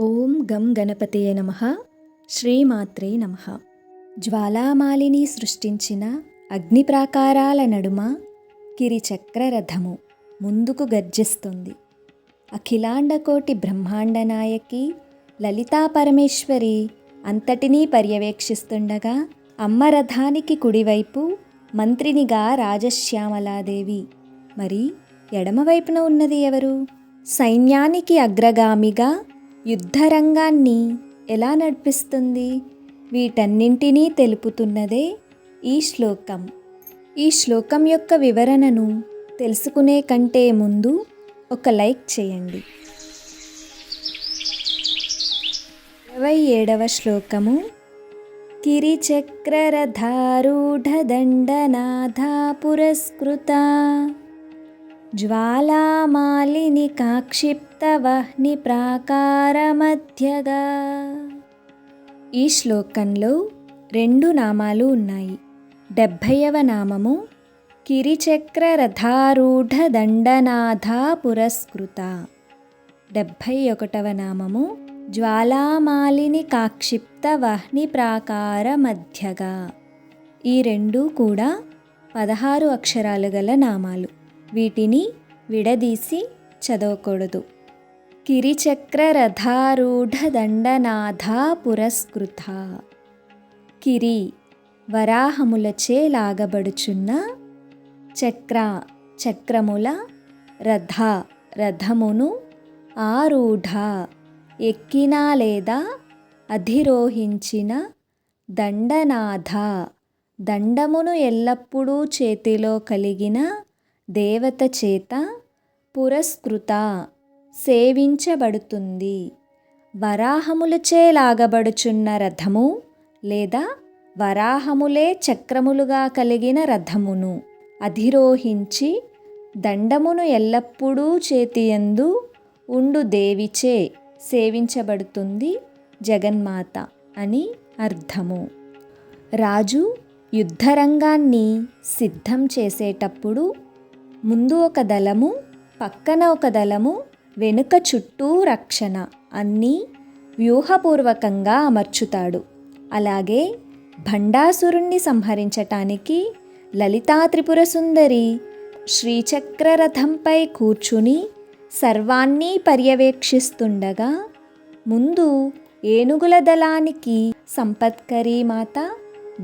ఓం గం గణపతయ నమ. శ్రీమాత్రే నమ. జ్వాలామాలిని సృష్టించిన అగ్ని ప్రాకారాల నడుమ కిరిచక్రరథము ముందుకు గర్జిస్తుంది. అఖిలాండకోటి బ్రహ్మాండ నాయకి లలితా పరమేశ్వరి అంతటినీ పర్యవేక్షిస్తుండగా అమ్మ రథానికి కుడివైపు మంత్రినిగా రాజశ్యామలాదేవి. మరి ఎడమవైపున ఉన్నది ఎవరు? సైన్యానికి అగ్రగామిగా యుద్ధరంగాన్ని ఎలా నడిపిస్తుంది? వీటన్నింటినీ తెలుపుతున్నదే ఈ శ్లోకం. ఈ శ్లోకం యొక్క వివరణను తెలుసుకునే కంటే ముందు ఒక లైక్ చేయండి. ఇరవై ఏడవ శ్లోకము. కిరిచక్రరథారూఢదండనాథా పురస్కృత జ్వాలామాలిని కాక్షిప్ ప్రాకారమధ్యగా ఈ శ్లోకంలో రెండు నామాలు ఉన్నాయి. డెబ్భైవ నామము కిరిచక్ర రథారూఢ పురస్కృత. డెబ్భై ఒకటవ నామము జ్వాలామాలిని కాక్షిప్త వహ్ని ప్రాకార మధ్యగా ఈ రెండూ కూడా పదహారు అక్షరాలు గల నామాలు. వీటిని విడదీసి చదవకూడదు. కిరిచక్ర రథారూఢ పురస్కృత కిరి వరాహములచే లాగబడుచున్న చక్ర చక్రముల రథ రథమును ఆరూఢ ఎక్కిన లేదా అధిరోహించిన దండనాథ దండమును ఎల్లప్పుడూ చేతిలో కలిగిన దేవత చేత పురస్కృత. సేవించబడుతుంది. వరాహములచే లాగబడుచున్న రథము లేదా వరాహములే చక్రములుగా కలిగిన రథమును అధిరోహించి దండమును ఎల్లప్పుడూ చేతియందు ఉండు దేవిచే సేవించబడుతుంది జగన్మాత అని అర్థము. రాజు యుద్ధరంగాన్ని సిద్ధం చేసేటప్పుడు ముందు ఒక దళము పక్కన ఒక దళము వెనుక చుట్టూ రక్షణ అన్నీ వ్యూహపూర్వకంగా అమర్చుతాడు. అలాగే భండాసురుణ్ణి సంహరించటానికి లలితా త్రిపుర సుందరి శ్రీచక్రరథంపై కూర్చుని సర్వాన్ని పర్యవేక్షిస్తుండగా ముందు ఏనుగుల దళానికి సంపత్కరీ మాత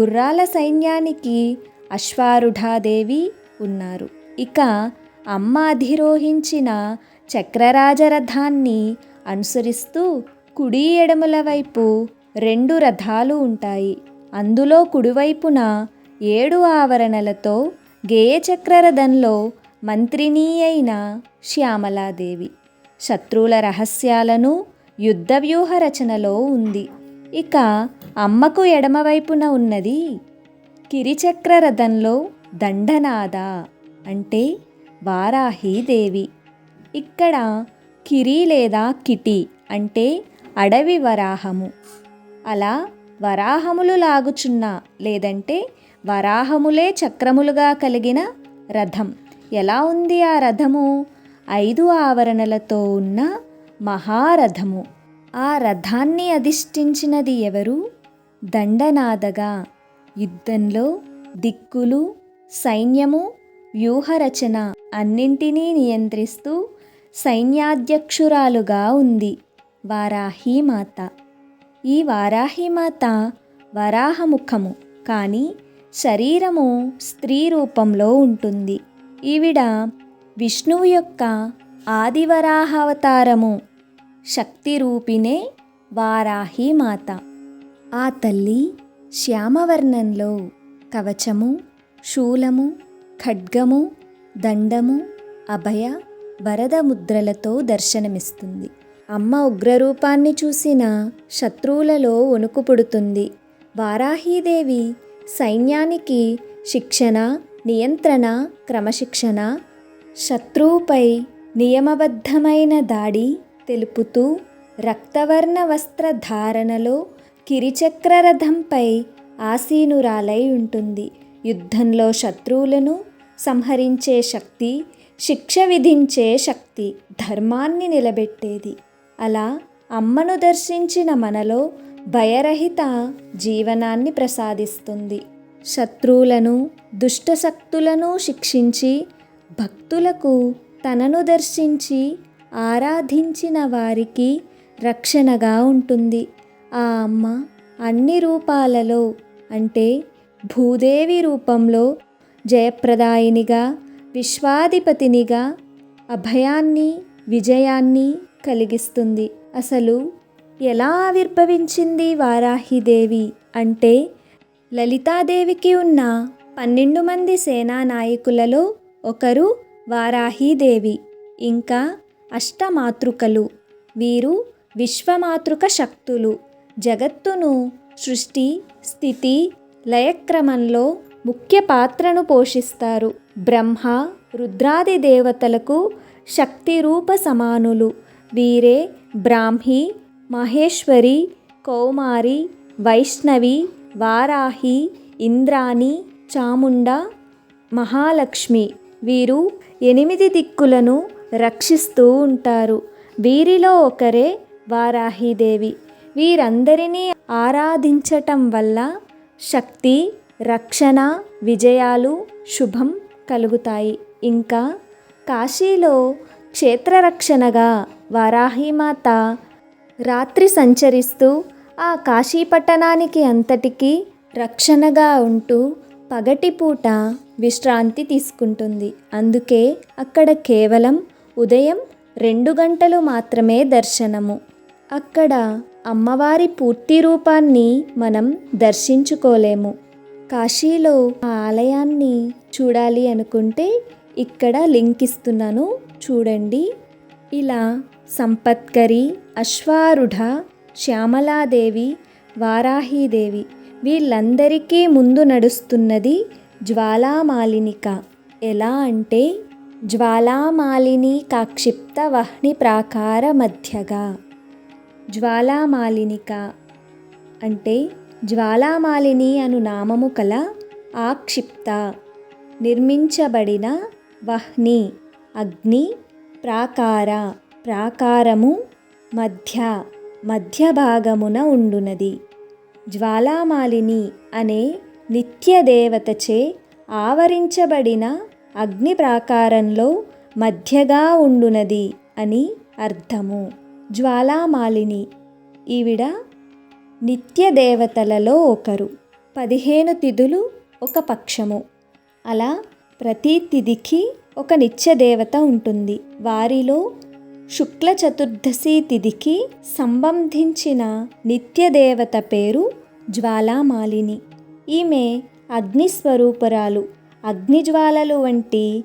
గుర్రాల సైన్యానికి అశ్వారుఢాదేవి ఉన్నారు. ఇక అమ్మ అధిరోహించిన చక్రరాజరథాన్ని అనుసరిస్తూ కుడి ఎడముల వైపు రెండు రథాలు ఉంటాయి. అందులో కుడివైపున ఏడు ఆవరణలతో గేయచక్రరథంలో మంత్రినీ అయిన శ్యామలాదేవి. శత్రువుల రహస్యాలను యుద్ధ వ్యూహ రచనలో ఉంది. ఇక అమ్మకు ఎడమవైపున ఉన్నది కిరిచక్రరథంలో దండనాద అంటే వారాహీదేవి ఇక్కడ కిరి లేదా కిటి అంటే అడవి వరాహము. అలా వరాహములు లాగుచున్న లేదంటే వరాహములే చక్రములుగా కలిగిన రథం. ఎలా ఉంది ఆ రథము? ఐదు ఆవరణలతో ఉన్న మహారథము. ఆ రథాన్ని అధిష్ఠించినది ఎవరు? దండనాదగా యుద్ధంలో దిక్కులు సైన్యము వ్యూహరచన అన్నింటినీ నియంత్రిస్తూ సైన్యాధ్యక్షురాలుగా ఉంది. వారాహీమాత. ఈ వారాహీమాత వరాహముఖము కానీ శరీరము స్త్రీ రూపంలో ఉంటుంది. ఈవిడ విష్ణువు యొక్క ఆదివరాహావతారము. శక్తి రూపినే వారాహీమాత. ఆ తల్లి శ్యామవర్ణంలో కవచము శూలము ఖడ్గము దండము అభయ వరద ముద్రలతో దర్శనమిస్తుంది. అమ్మ ఉగ్రరూపాన్ని చూసిన శత్రువులలో వణుకు పుడుతుంది వారాహీదేవి సైన్యానికి శిక్షణ నియంత్రణ క్రమశిక్షణ శత్రువుపై నియమబద్ధమైన దాడి తెలుపుతూ రక్తవర్ణ వస్త్రధారణలో కిరిచక్రరథంపై ఆసీనురాలై ఉంటుంది. యుద్ధంలో శత్రువులను సంహరించే శక్తి శిక్ష విధించే శక్తి ధర్మాన్ని నిలబెట్టేది. అలా అమ్మను దర్శించిన మనలో భయరహిత జీవనాన్ని ప్రసాదిస్తుంది. శత్రువులను దుష్టశక్తులను శిక్షించి భక్తులకు తనను దర్శించి ఆరాధించిన వారికి రక్షణగా ఉంటుంది. ఆ అమ్మ అన్ని రూపాలలో అంటే భూదేవి రూపంలో జయప్రదాయినిగా విశ్వాధిపతినిగా అభయాన్ని విజయాన్ని కలిగిస్తుంది. అసలు ఎలా ఆవిర్భవించింది వారాహిదేవి? అంటే లలితాదేవికి ఉన్న పన్నెండు మంది సేనా నాయకులలో ఒకరు వారాహీదేవి. ఇంకా అష్టమాతృకలు. వీరు విశ్వమాతృక శక్తులు. జగత్తును సృష్టి స్థితి లయక్రమంలో ముఖ్య పాత్రను పోషిస్తారు. బ్రహ్మ రుద్రాది దేవతలకు శక్తి రూప సమానులు. వీరే బ్రాహ్మి మహేశ్వరి కౌమారి వైష్ణవి వారాహి ఇంద్రాణి చాముండ మహాలక్ష్మి. వీరు ఎనిమిది దిక్కులను రక్షిస్తూ ఉంటారు. వీరిలో ఒకరే వారాహిదేవి వీరందరినీ ఆరాధించటం వల్ల శక్తి రక్షణ విజయాలు శుభం కలుగుతాయి. ఇంకా కాశీలో క్షేత్రరక్షణగా వారాహిమాత రాత్రి సంచరిస్తూ ఆ కాశీ పట్టణానికి అంతటికీ రక్షణగా ఉంటూ పగటిపూట విశ్రాంతి తీసుకుంటుంది. అందుకే అక్కడ కేవలం ఉదయం రెండు గంటలు మాత్రమే దర్శనము. అక్కడ అమ్మవారి పూర్తి రూపాన్ని మనం దర్శించుకోలేము. కాశీలో ఆ ఆలయాన్ని చూడాలి అనుకుంటే ఇక్కడ లింక్ ఇస్తున్నాను. చూడండి. ఇలా సంపత్కరి అశ్వారుఢ శ్యామలాదేవి వారాహీదేవి వీళ్ళందరికీ ముందు నడుస్తున్నది జ్వాలామాలినిక. ఎలా అంటే జ్వాలామాలిని కాక్షిప్త వహ్ని ప్రాకార మధ్యగా. జ్వాలామాలినిక అంటే జ్వాలామాలిని అను నామము కల ఆక్షిప్త నిర్మించబడిన వహ్ని అగ్ని ప్రాకార ప్రాకారము మధ్య మధ్య భాగమున ఉండునది. జ్వాలామాలిని అనే నిత్యదేవతచే ఆవరించబడిన అగ్ని ప్రాకారంలో మధ్యగా ఉండునది అని అర్థము. జ్వాలామాలిని ఈవిడ నిత్య దేవతలలో ఒకరు. పదిహేను తిథులు ఒక పక్షము. అలా ప్రతి తిథికి ఒక నిత్య దేవత ఉంటుంది. వారిలో శుక్ల చతుర్దశి తిథికి సంబంధించిన నిత్య దేవత పేరు జ్వాలామాలిని. ఈమె అగ్నిస్వరూపురాలు. అగ్నిజ్వాలలు వంటి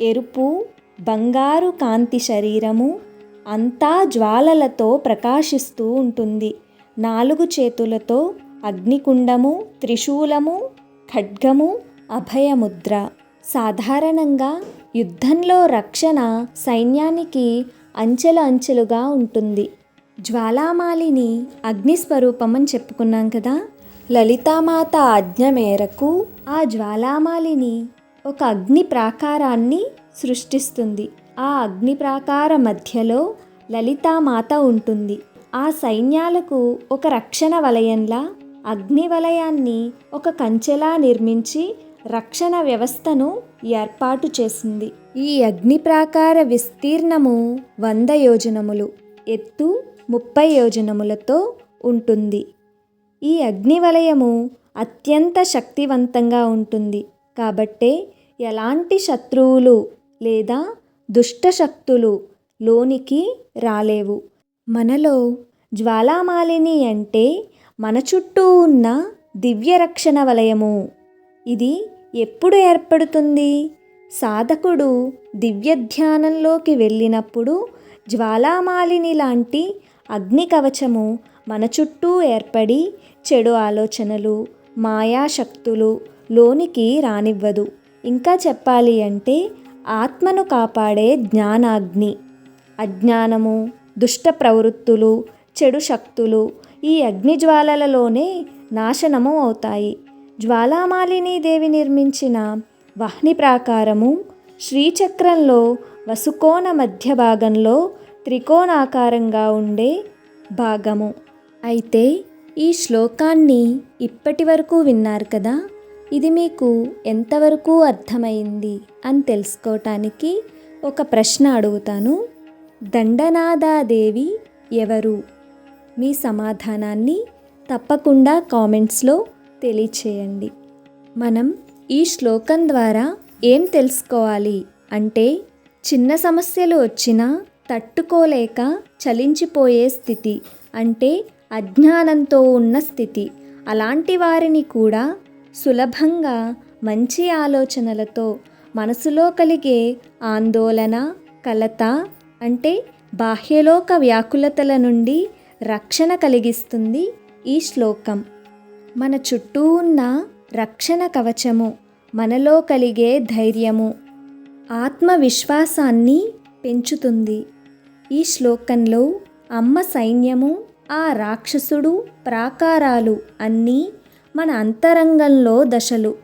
ఎరుపు బంగారు కాంతి శరీరము అంతా జ్వాలలతో ప్రకాశిస్తూ ఉంటుంది. నాలుగు చేతులతో అగ్నికుండము త్రిశూలము ఖడ్గము అభయముద్ర. సాధారణంగా యుద్ధంలో రక్షణ సైన్యానికి అంచెలు అంచెలుగా ఉంటుంది. జ్వాలామాలిని అగ్నిస్వరూపం అని చెప్పుకున్నాం కదా? లలితామాత ఆజ్ఞ మేరకు ఆ జ్వాలామాలిని ఒక అగ్ని ప్రాకారాన్ని సృష్టిస్తుంది. ఆ అగ్ని ప్రాకార మధ్యలో లలితామాత ఉంటుంది. ఆ సైన్యాలకు ఒక రక్షణ వలయంలా అగ్ని వలయాన్ని ఒక కంచెలా నిర్మించి రక్షణ వ్యవస్థను ఏర్పాటు చేసింది. ఈ అగ్ని ప్రాకార విస్తీర్ణము వంద యోజనములు ఎత్తు ముప్పై యోజనములతో ఉంటుంది. ఈ అగ్ని వలయము అత్యంత శక్తివంతంగా ఉంటుంది. కాబట్టే ఎలాంటి శత్రువులు లేదా దుష్ట శక్తులు లోనికి రాలేవు. మనలో జ్వాలామాలిని అంటే మన చుట్టూ ఉన్న దివ్యరక్షణ వలయము. ఇది ఎప్పుడు ఏర్పడుతుంది? సాధకుడు దివ్య ధ్యానంలోకి వెళ్ళినప్పుడు జ్వాలామాలిని లాంటి అగ్ని కవచము మన చుట్టూ ఏర్పడి చెడు ఆలోచనలు మాయాశక్తులు లోనికి రానివ్వదు. ఇంకా చెప్పాలి అంటే ఆత్మను కాపాడే జ్ఞానాగ్ని. అజ్ఞానము దుష్ట ప్రవృత్తులు చెడు శక్తులు ఈ అగ్నిజ్వాలలలోనే నాశనము అవుతాయి. జ్వాలామాలిని దేవి నిర్మించిన వహ్ని ప్రాకారము శ్రీచక్రంలో వసుకోణ మధ్య భాగంలో త్రికోణాకారంగా ఉండే భాగము. అయితే ఈ శ్లోకాన్ని ఇప్పటి వరకు విన్నారు కదా? ఇది మీకు ఎంతవరకు అర్థమైంది అని తెలుసుకోవటానికి ఒక ప్రశ్న అడుగుతాను. దండనాదాదేవి ఎవరు? మీ సమాధానాన్ని తప్పకుండా కామెంట్స్లో తెలియచేయండి. మనం ఈ శ్లోకం ద్వారా ఏం తెలుసుకోవాలి? అంటే చిన్న సమస్యలు వచ్చినా తట్టుకోలేక చలించిపోయే స్థితి అంటే అజ్ఞానంతో ఉన్న స్థితి. అలాంటి వారిని కూడా సులభంగా మంచి ఆలోచనలతో మనసులో కలిగే ఆందోళన కలత అంటే బాహ్యలోక వ్యాకులతల నుండి రక్షణ కలిగిస్తుంది ఈ శ్లోకం. మన చుట్టూ ఉన్న రక్షణ కవచము మనలో కలిగే ధైర్యము ఆత్మవిశ్వాసాన్ని పెంచుతుంది. ఈ శ్లోకంలో అమ్మ సైన్యము ఆ రాక్షసుడు ప్రాకారాలు అన్నీ మన అంతరంగంలో దశలు.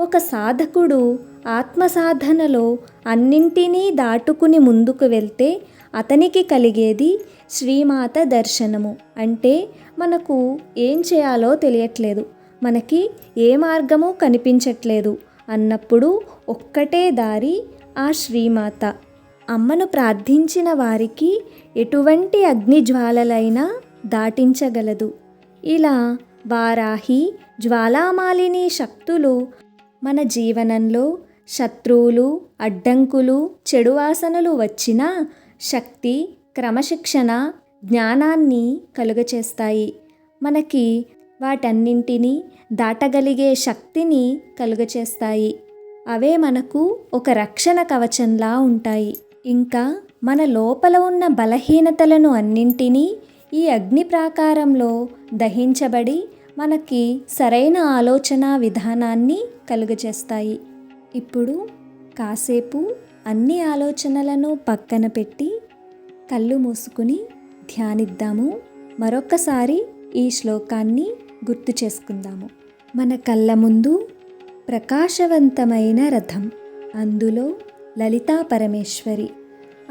ఒక సాధకుడు ఆత్మసాధనలో అన్నింటినీ దాటుకుని ముందుకు వెళ్తే అతనికి కలిగేది శ్రీమాత దర్శనము. అంటే మనకు ఏం చేయాలో తెలియట్లేదు. మనకి ఏ మార్గము కనిపించట్లేదు. అన్నప్పుడు ఒక్కటే దారి ఆ శ్రీమాత. అమ్మను ప్రార్థించిన వారికి ఎటువంటి అగ్నిజ్వాలలైనా దాటించగలదు. ఇలా వారాహి జ్వాలామాలిని శక్తులు మన జీవనంలో శత్రువులు అడ్డంకులు చెడు వాసనలు వచ్చినా శక్తి క్రమశిక్షణ జ్ఞానాన్ని కలుగచేస్తాయి. మనకి వాటన్నింటినీ దాటగలిగే శక్తిని కలుగచేస్తాయి. అవే మనకు ఒక రక్షణ కవచంలా ఉంటాయి. ఇంకా మన లోపల ఉన్న బలహీనతలను అన్నింటినీ ఈ అగ్ని ప్రాకారంలో దహించబడి మనకి సరైన ఆలోచన విధానాన్ని కలుగజేస్తాయి ఇప్పుడు కాసేపు అన్ని ఆలోచనలను పక్కన పెట్టి కళ్ళు మూసుకుని ధ్యానిద్దాము. మరొకసారి ఈ శ్లోకాన్ని గుర్తు చేసుకుందాము. మన కళ్ళ ముందు ప్రకాశవంతమైన రథం అందులో లలితా పరమేశ్వరి.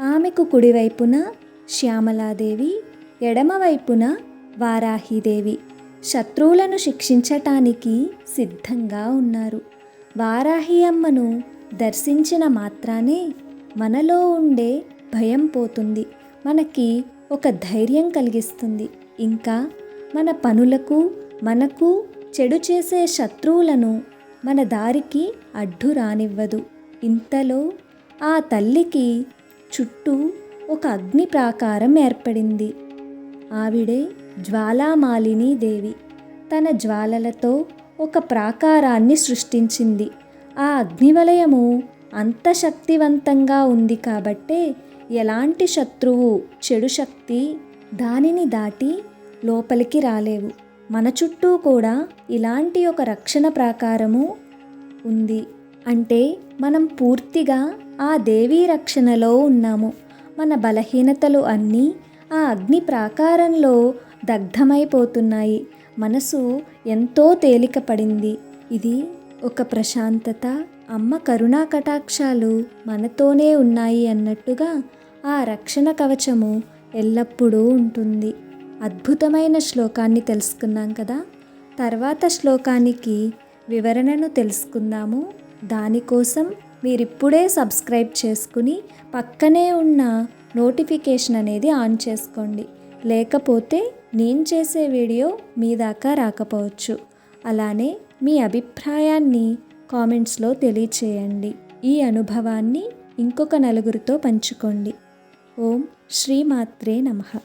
ఆమెకు కుడివైపున శ్యామలాదేవి ఎడమవైపున వారాహిదేవి శత్రువులను శిక్షించటానికి సిద్ధంగా ఉన్నారు. వారాహి అమ్మను దర్శించిన మాత్రానే మనలో ఉండే భయం పోతుంది. మనకి ఒక ధైర్యం కలిగిస్తుంది. ఇంకా మన పనులకు మనకు చెడు చేసే శత్రువులను మన దారికి అడ్డు రానివ్వదు. ఇంతలో ఆ తల్లికి చుట్టూ ఒక అగ్ని ప్రాకారం ఏర్పడింది. ఆవిడే జ్వాలామాలిని దేవి. తన జ్వాలలతో ఒక ప్రాకారాన్ని సృష్టించింది. ఆ అగ్నివలయము అంత శక్తివంతంగా ఉంది కాబట్టే ఎలాంటి శత్రువు చెడు శక్తి దానిని దాటి లోపలికి రాలేవు. మన చుట్టూ కూడా ఇలాంటి ఒక రక్షణ ప్రాకారము ఉంది. అంటే మనం పూర్తిగా ఆ దేవీ రక్షణలో ఉన్నాము. మన బలహీనతలు అన్నీ ఆ అగ్ని ప్రాకారంలో దగ్ధమైపోతున్నాయి. మనసు ఎంతో తేలిక పడింది ఇది ఒక ప్రశాంతత అమ్మ కరుణా కటాక్షాలు మనతోనే ఉన్నాయి అన్నట్టుగా ఆ రక్షణ కవచము ఎల్లప్పుడూ ఉంటుంది. అద్భుతమైన శ్లోకాన్ని తెలుసుకున్నాం కదా? తర్వాత శ్లోకానికి వివరణను తెలుసుకుందాము. దానికోసం మీరిప్పుడే సబ్స్క్రైబ్ చేసుకుని పక్కనే ఉన్న నోటిఫికేషన్ అనేది ఆన్ చేసుకోండి. లేకపోతే నేను చేసే వీడియో మీ దాకా రాకపోవచ్చు. అలానే మీ అభిప్రాయాన్ని కామెంట్స్లో తెలియచేయండి. ఈ అనుభవాన్ని ఇంకొక నలుగురితో పంచుకోండి. ఓం శ్రీమాత్రే నమః.